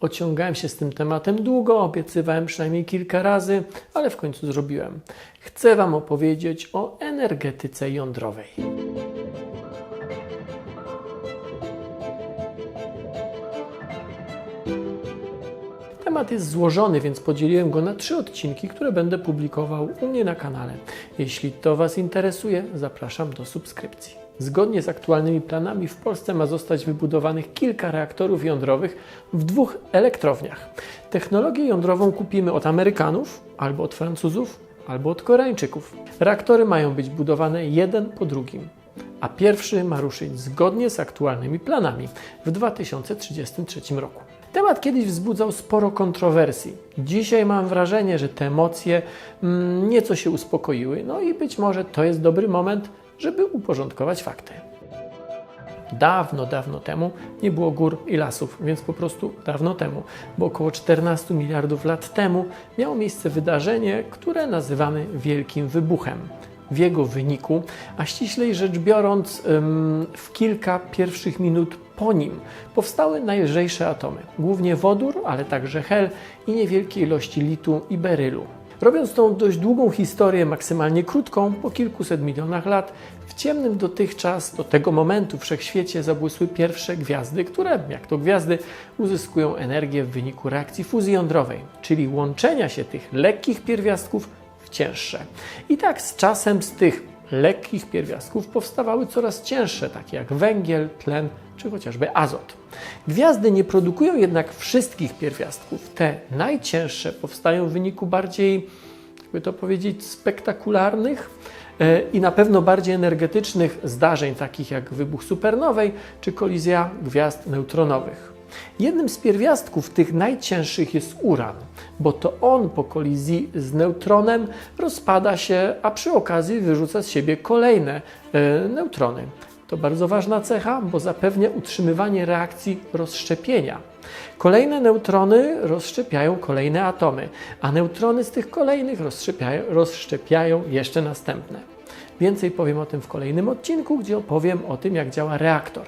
Ociągałem się z tym tematem długo, obiecywałem przynajmniej kilka razy, ale w końcu zrobiłem. Chcę Wam opowiedzieć o energetyce jądrowej. Temat jest złożony, więc podzieliłem go na trzy odcinki, które będę publikował u mnie na kanale. Jeśli to Was interesuje, zapraszam do subskrypcji. Zgodnie z aktualnymi planami w Polsce ma zostać wybudowanych kilka reaktorów jądrowych w dwóch elektrowniach. Technologię jądrową kupimy od Amerykanów, albo od Francuzów, albo od Koreańczyków. Reaktory mają być budowane jeden po drugim, a pierwszy ma ruszyć zgodnie z aktualnymi planami w 2033 roku. Temat kiedyś wzbudzał sporo kontrowersji. Dzisiaj mam wrażenie, że te emocje mm, nieco się uspokoiły, no i być może to jest dobry moment, żeby uporządkować fakty. Dawno, dawno temu nie było gór i lasów, więc po prostu dawno temu, bo około 14 miliardów lat temu miało miejsce wydarzenie, które nazywamy Wielkim Wybuchem. W jego wyniku, a ściślej rzecz biorąc, w kilka pierwszych minut po nim powstały najlżejsze atomy, głównie wodór, ale także hel i niewielkie ilości litu i berylu. Robiąc tą dość długą historię maksymalnie krótką, po kilkuset milionach lat, w ciemnym dotychczas do tego momentu wszechświecie zabłysły pierwsze gwiazdy, które, jak to gwiazdy, uzyskują energię w wyniku reakcji fuzji jądrowej, czyli łączenia się tych lekkich pierwiastków w cięższe. I tak z czasem z tych lekkich pierwiastków powstawały coraz cięższe, takie jak węgiel, tlen czy chociażby azot. Gwiazdy nie produkują jednak wszystkich pierwiastków. Te najcięższe powstają w wyniku bardziej, jakby to powiedzieć, spektakularnych e, i na pewno bardziej energetycznych zdarzeń, takich jak wybuch supernowej czy kolizja gwiazd neutronowych. Jednym z pierwiastków tych najcięższych jest uran, bo to on po kolizji z neutronem rozpada się, a przy okazji wyrzuca z siebie kolejne e, neutrony. To bardzo ważna cecha, bo zapewnia utrzymywanie reakcji rozszczepienia. Kolejne neutrony rozszczepiają kolejne atomy, a neutrony z tych kolejnych rozszczepiają, rozszczepiają jeszcze następne. Więcej powiem o tym w kolejnym odcinku, gdzie opowiem o tym, jak działa reaktor.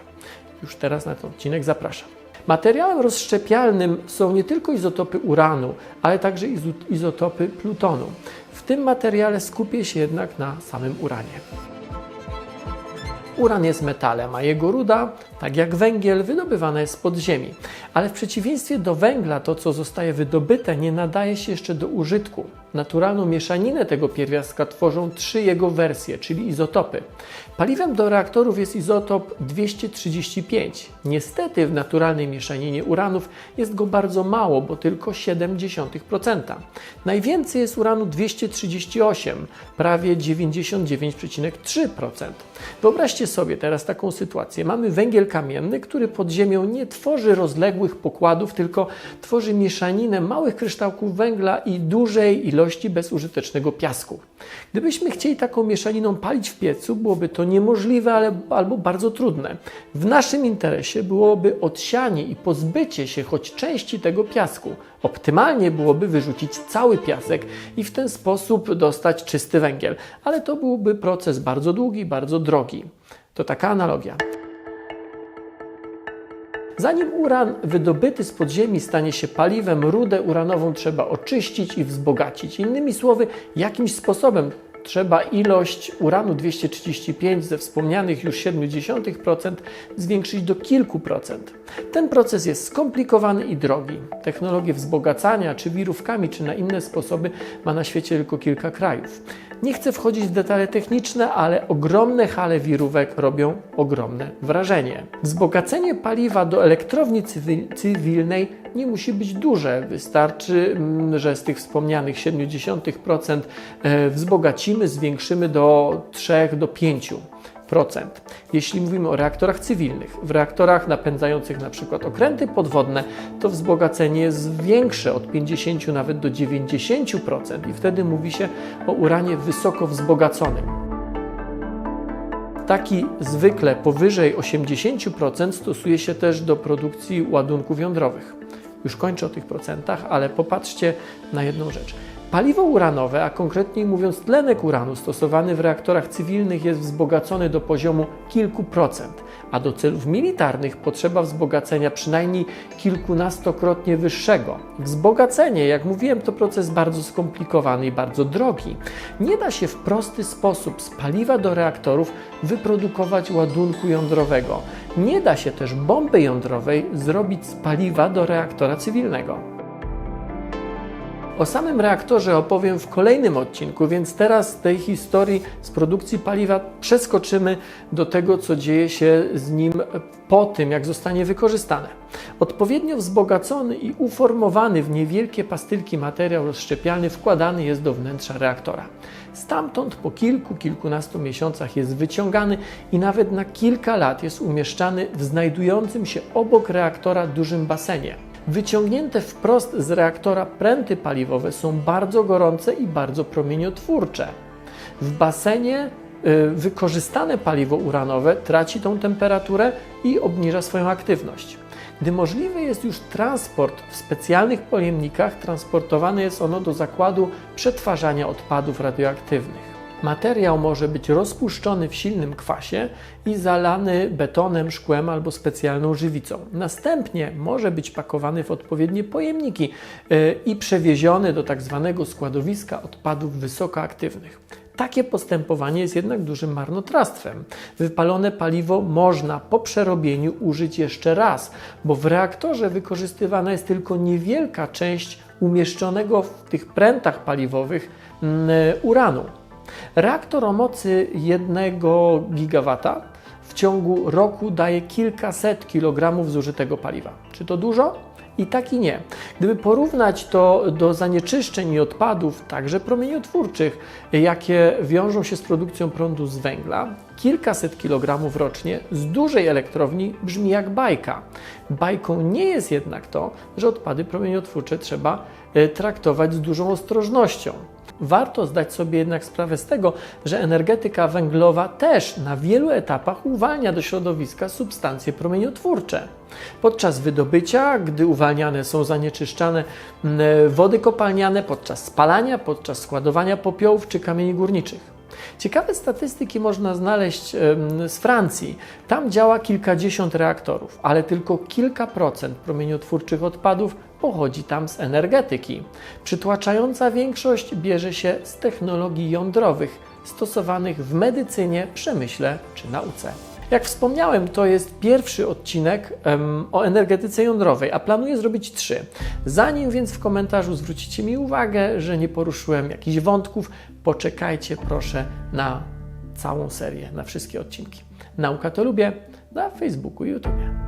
Już teraz na ten odcinek zapraszam. Materiałem rozszczepialnym są nie tylko izotopy uranu, ale także izotopy plutonu. W tym materiale skupię się jednak na samym uranie. Uran jest metalem, a jego ruda, tak jak węgiel, wydobywana jest z podziemi. Ale w przeciwieństwie do węgla, to co zostaje wydobyte, nie nadaje się jeszcze do użytku. Naturalną mieszaninę tego pierwiastka tworzą trzy jego wersje, czyli izotopy. Paliwem do reaktorów jest izotop 235. Niestety w naturalnej mieszaninie uranów jest go bardzo mało, bo tylko 0,7%. Najwięcej jest uranu 238, prawie 99,3%. Wyobraźcie sobie teraz taką sytuację. Mamy węgiel kamienny, który pod ziemią nie tworzy rozległych pokładów, tylko tworzy mieszaninę małych kryształków węgla i dużej ilości bezużytecznego piasku. Gdybyśmy chcieli taką mieszaniną palić w piecu, byłoby to niemożliwe ale, albo bardzo trudne. W naszym interesie byłoby odsianie i pozbycie się choć części tego piasku. Optymalnie byłoby wyrzucić cały piasek i w ten sposób dostać czysty węgiel, ale to byłby proces bardzo długi, bardzo drogi. To taka analogia. Zanim uran wydobyty z podziemi stanie się paliwem, rudę uranową trzeba oczyścić i wzbogacić. Innymi słowy, jakimś sposobem trzeba ilość uranu 235 ze wspomnianych już 0,7% zwiększyć do kilku procent. Ten proces jest skomplikowany i drogi. Technologie wzbogacania, czy wirówkami, czy na inne sposoby ma na świecie tylko kilka krajów. Nie chcę wchodzić w detale techniczne, ale ogromne hale wirówek robią ogromne wrażenie. Wzbogacenie paliwa do elektrowni cywilnej nie musi być duże. Wystarczy, mm, że z tych wspomnianych 0,7% e, wzbogacimy, zwiększymy do 3 do 5%. Jeśli mówimy o reaktorach cywilnych, w reaktorach napędzających na okręty podwodne, to wzbogacenie jest większe od 50 nawet do 90% i wtedy mówi się o uranie wysoko wzbogaconym. Taki zwykle powyżej 80% stosuje się też do produkcji ładunków jądrowych. Już kończę o tych procentach, ale popatrzcie na jedną rzecz. Paliwo uranowe, a konkretniej mówiąc tlenek uranu stosowany w reaktorach cywilnych jest wzbogacony do poziomu kilku procent, a do celów militarnych potrzeba wzbogacenia przynajmniej kilkunastokrotnie wyższego. Wzbogacenie, jak mówiłem, to proces bardzo skomplikowany i bardzo drogi. Nie da się w prosty sposób z paliwa do reaktorów wyprodukować ładunku jądrowego. Nie da się też bomby jądrowej zrobić z paliwa do reaktora cywilnego. O samym reaktorze opowiem w kolejnym odcinku, więc teraz z tej historii z produkcji paliwa przeskoczymy do tego, co dzieje się z nim po tym, jak zostanie wykorzystane. Odpowiednio wzbogacony i uformowany w niewielkie pastylki materiał rozszczepialny wkładany jest do wnętrza reaktora. Stamtąd po kilku, kilkunastu miesiącach jest wyciągany i nawet na kilka lat jest umieszczany w znajdującym się obok reaktora dużym basenie. Wyciągnięte wprost z reaktora pręty paliwowe są bardzo gorące i bardzo promieniotwórcze. W basenie y, wykorzystane paliwo uranowe traci tą temperaturę i obniża swoją aktywność. Gdy możliwy jest już transport w specjalnych pojemnikach, transportowane jest ono do zakładu przetwarzania odpadów radioaktywnych. Materiał może być rozpuszczony w silnym kwasie i zalany betonem, szkłem albo specjalną żywicą. Następnie może być pakowany w odpowiednie pojemniki yy, i przewieziony do tak zwanego składowiska odpadów wysokoaktywnych. Takie postępowanie jest jednak dużym marnotrawstwem. Wypalone paliwo można po przerobieniu użyć jeszcze raz, bo w reaktorze wykorzystywana jest tylko niewielka część umieszczonego w tych prętach paliwowych yy, uranu. Reaktor o mocy 1 gigawata w ciągu roku daje kilkaset kilogramów zużytego paliwa. Czy to dużo? I tak i nie. Gdyby porównać to do zanieczyszczeń i odpadów, także promieniotwórczych, jakie wiążą się z produkcją prądu z węgla, kilkaset kilogramów rocznie z dużej elektrowni brzmi jak bajka. Bajką nie jest jednak to, że odpady promieniotwórcze trzeba e, traktować z dużą ostrożnością. Warto zdać sobie jednak sprawę z tego, że energetyka węglowa też na wielu etapach uwalnia do środowiska substancje promieniotwórcze. Podczas wydobycia, gdy uwalniane są zanieczyszczane wody kopalniane, podczas spalania, podczas składowania popiołów czy kamieni górniczych. Ciekawe statystyki można znaleźć z Francji. Tam działa kilkadziesiąt reaktorów, ale tylko kilka procent promieniotwórczych odpadów pochodzi tam z energetyki. Przytłaczająca większość bierze się z technologii jądrowych stosowanych w medycynie, przemyśle czy nauce. Jak wspomniałem, to jest pierwszy odcinek um, o energetyce jądrowej, a planuję zrobić trzy. Zanim więc w komentarzu zwrócicie mi uwagę, że nie poruszyłem jakichś wątków, poczekajcie proszę na całą serię, na wszystkie odcinki. Nauka to lubię na Facebooku i YouTube.